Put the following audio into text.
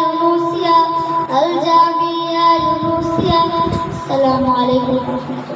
ইউনুসিয়া আল জামিয়া ইউনুসিয়া আসসালামু আলাইকুম ওয়া রাহমাতুল্লাহ।